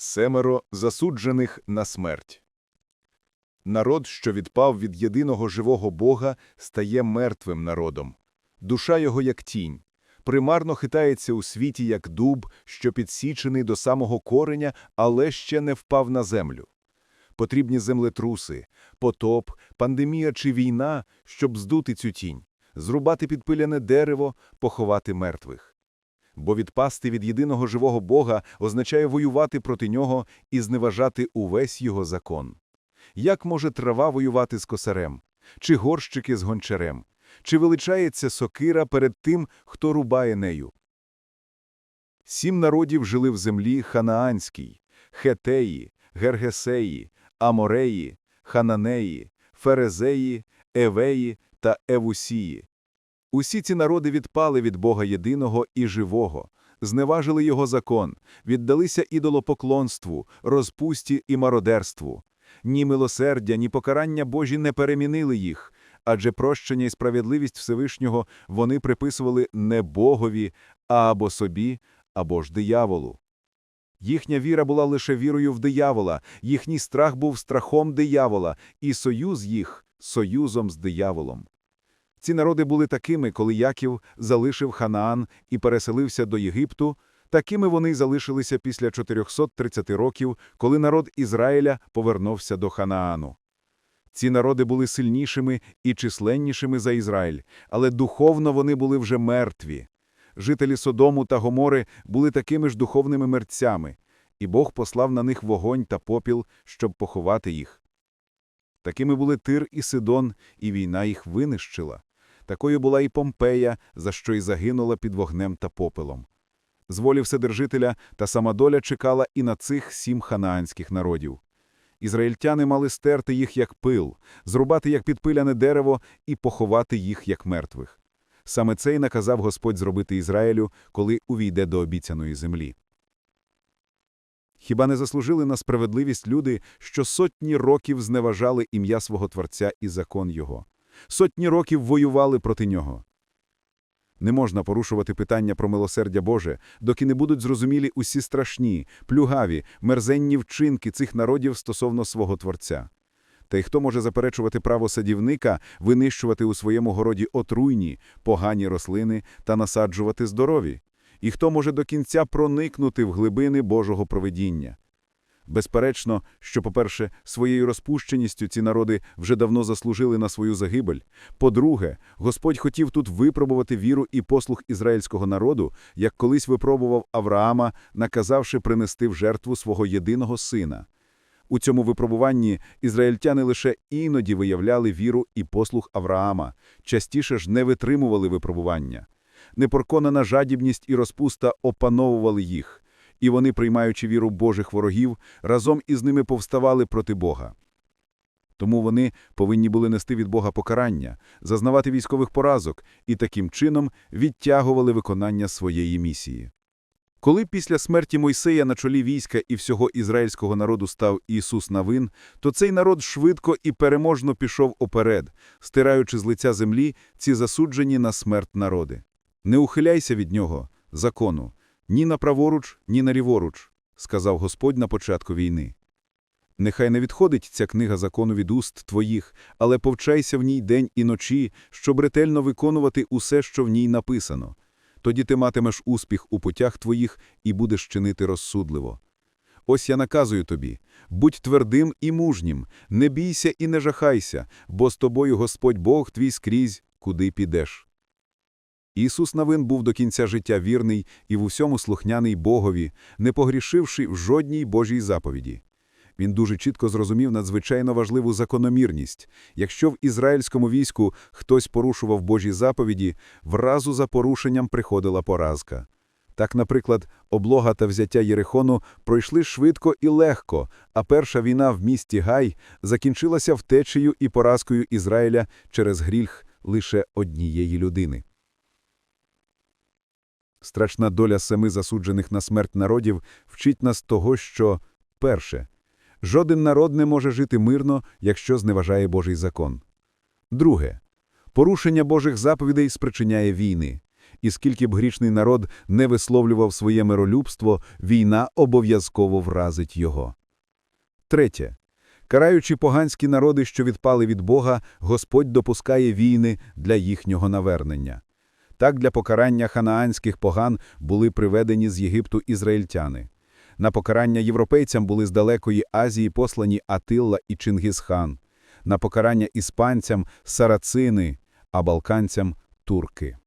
Семеро засуджених на смерть. Народ, що відпав від єдиного живого Бога, стає мертвим народом. Душа його як тінь. Примарно хитається у світі як дуб, що підсічений до самого кореня, але ще не впав на землю. Потрібні землетруси, потоп, пандемія чи війна, щоб здути цю тінь, зрубати підпиляне дерево, поховати мертвих. Бо відпасти від єдиного живого Бога означає воювати проти нього і зневажати увесь його закон. Як може трава воювати з косарем? Чи горщики з гончарем? Чи величається сокира перед тим, хто рубає нею? Сім народів жили в землі ханаанській – Хетеї, Гергесеї, Амореї, Хананеї, Ферезеї, Евеї та Евусії. Усі ці народи відпали від Бога єдиного і живого, зневажили його закон, віддалися ідолопоклонству, розпусті і мародерству. Ні милосердя, ні покарання Божі не перемінили їх, адже прощення і справедливість Всевишнього вони приписували не Богові, а або собі, або ж дияволу. Їхня віра була лише вірою в диявола, їхній страх був страхом диявола, і союз їх – союзом з дияволом. Ці народи були такими, коли Яків залишив Ханаан і переселився до Єгипту, такими вони залишилися після 430 років, коли народ Ізраїля повернувся до Ханаану. Ці народи були сильнішими і численнішими за Ізраїль, але духовно вони були вже мертві. Жителі Содому та Гомори були такими ж духовними мерцями, і Бог послав на них вогонь та попіл, щоб поховати їх. Такими були Тир і Сидон, і війна їх винищила. Такою була і Помпея, за що й загинула під вогнем та попелом. З волі Вседержителя та сама доля чекала і на цих сім ханаанських народів. Ізраїльтяни мали стерти їх як пил, зрубати як підпиляне дерево і поховати їх як мертвих. Саме це й наказав Господь зробити Ізраїлю, коли увійде до обіцяної землі. Хіба не заслужили на справедливість люди, що сотні років зневажали ім'я свого Творця і закон Його? Сотні років воювали проти нього. Не можна порушувати питання про милосердя Боже, доки не будуть зрозумілі усі страшні, плюгаві, мерзенні вчинки цих народів стосовно свого Творця. Та й хто може заперечувати право садівника винищувати у своєму городі отруйні, погані рослини та насаджувати здорові? І хто може до кінця проникнути в глибини Божого провидіння? Безперечно, що, по-перше, своєю розпущеністю ці народи вже давно заслужили на свою загибель. По-друге, Господь хотів тут випробувати віру і послух ізраїльського народу, як колись випробував Авраама, наказавши принести в жертву свого єдиного сина. У цьому випробуванні ізраїльтяни лише іноді виявляли віру і послух Авраама, частіше ж не витримували випробування. Непорконана жадібність і розпуста опановували їх і вони, приймаючи віру Божих ворогів, разом із ними повставали проти Бога. Тому вони повинні були нести від Бога покарання, зазнавати військових поразок і таким чином відтягували виконання своєї місії. Коли після смерті Мойсея на чолі війська і всього ізраїльського народу став Ісус Навин, то цей народ швидко і переможно пішов оперед, стираючи з лиця землі ці засуджені на смерть народи. Не ухиляйся від нього, закону, ні на праворуч, ні на ліворуч, сказав Господь на початку війни. Нехай не відходить ця книга закону від уст твоїх, але повчайся в ній день і ночі, щоб ретельно виконувати усе, що в ній написано. Тоді ти матимеш успіх у путях твоїх і будеш чинити розсудливо. Ось я наказую тобі будь твердим і мужнім, не бійся і не жахайся, бо з тобою Господь Бог твій скрізь, куди підеш. Ісус Навин був до кінця життя вірний і в усьому слухняний Богові, не погрішивши в жодній Божій заповіді. Він дуже чітко зрозумів надзвичайно важливу закономірність. Якщо в ізраїльському війську хтось порушував Божі заповіді, вразу за порушенням приходила поразка. Так, наприклад, облога та взяття Єрихону пройшли швидко і легко, а перша війна в місті Гай закінчилася втечею і поразкою Ізраїля через гріх лише однієї людини. Страшна доля семи засуджених на смерть народів вчить нас того, що, перше, жоден народ не може жити мирно, якщо зневажає Божий закон. Друге, порушення Божих заповідей спричиняє війни. І скільки б грішний народ не висловлював своє миролюбство, війна обов'язково вразить його. Третє. Караючи поганські народи, що відпали від Бога, Господь допускає війни для їхнього навернення. Так для покарання ханаанських поган були приведені з Єгипту ізраїльтяни. На покарання європейцям були з далекої Азії послані Атилла і Чингісхан, На покарання іспанцям – сарацини, а балканцям – турки.